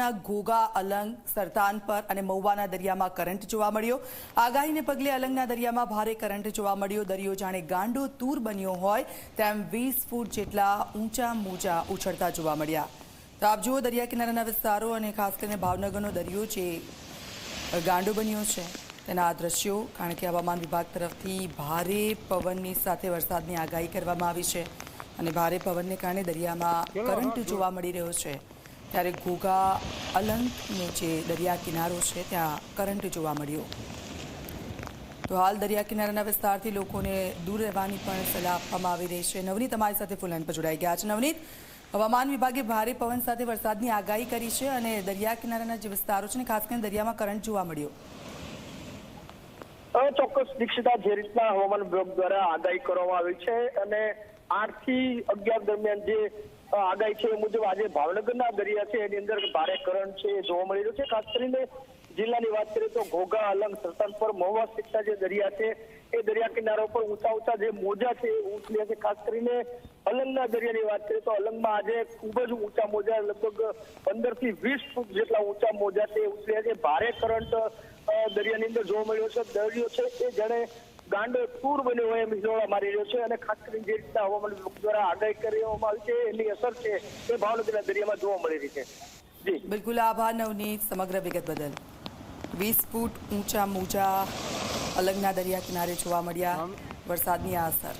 ના ઘોઘા અલંગ સરતાન પર અને મહુવાના દરિયામાં કરંટ જોવા મળ્યો. આગાહીને પગલે અલંગના દરિયામાં ભારે કરંટ જોવા મળ્યો. દરિયો જાણે ગાંડો તૂર બન્યો હોય તેમ વીસ ફૂટ જેટલા ઊંચા મોજા ઉછળતા જોવા મળ્યા. તો આપ જુઓ દરિયા કિનારાના વિસ્તારો અને ખાસ કરીને ભાવનગરનો દરિયો જે ગાંડો બન્યો છે તેના આ દ્રશ્યો કારણ કે હવામાન વિભાગ તરફથી ભારે પવનની સાથે વરસાદની આગાહી કરવામાં આવી છે. અને ભારે પવનને કારણે દરિયામાં કરંટ જોવા મળી રહ્યો છે. ત્યારે ઘોઘા અલંગનો જે દરિયા કિનારો છે, ત્યાં કરંટ જોવા મળ્યો. તો હાલ દરિયા કિનારાના વિસ્તારથી લોકોને દૂર રહેવાની પણ સલાહ આપવામાં આવી રહી છે. નવનીત અમારી સાથે ફૂલન પર જોડાઈ ગયા છે. નવનીત, હવામાન વિભાગે ભારે પવન સાથે વરસાદની આગાહી કરી છે અને દરિયા કિનારાના જે વિસ્તારો છે ખાસ કરીને દરિયામાં કરંટ જોવા મળ્યો. ચોક્કસ. દીક્ષિતા, જે રીતના હવામાન વિભાગ દ્વારા આગાહી કરવામાં આવી છે અને આઠથી અગિયાર દરમિયાન જે આગાહી છે મુજબ આજે ભાવનગરના દરિયા છે, એની અંદર ભારે કરંટ છે એ જોવા મળી રહ્યો છે. ખાસ કરીને જિલ્લાની વાત કરીએ તો ઘોઘા, અલંગ સરતાન પર મહુવા સિક્કા જે દરિયા છે, એ દરિયા કિનારા પર ઊંચા ઊંચા જે મોજા છે એ ઉછળ્યા છે. ખાસ કરીને અલંગના દરિયાની વાત કરીએ તો અલંગમાં આજે ખૂબ જ ઊંચા મોજા, લગભગ પંદરથી વીસ ફૂટ જેટલા ઊંચા મોજા છે એ ઉછળ્યા છે. ભારે કરંટ દરિયાની અંદર જોવા મળ્યો છે. દરિયો છે એ જાણે ગાંડો પૂર બન્યો હોય એમ હિલોળા મારી રહ્યો છે અને ખાસ કરીને જે રીતના હવામાન વિભાગ દ્વારા આગાહી કરવામાં આવી છે એની અસર છે એ ભાવનગરના દરિયામાં જોવા મળી રહી છે. જી. બિલકુલ આભાર નવનીત સમગ્ર વિગત બદલ. વીસ ફૂટ ઊંચા મોજા અલગના દરિયા કિનારે જોવા મળ્યા. વરસાદની આ અસર.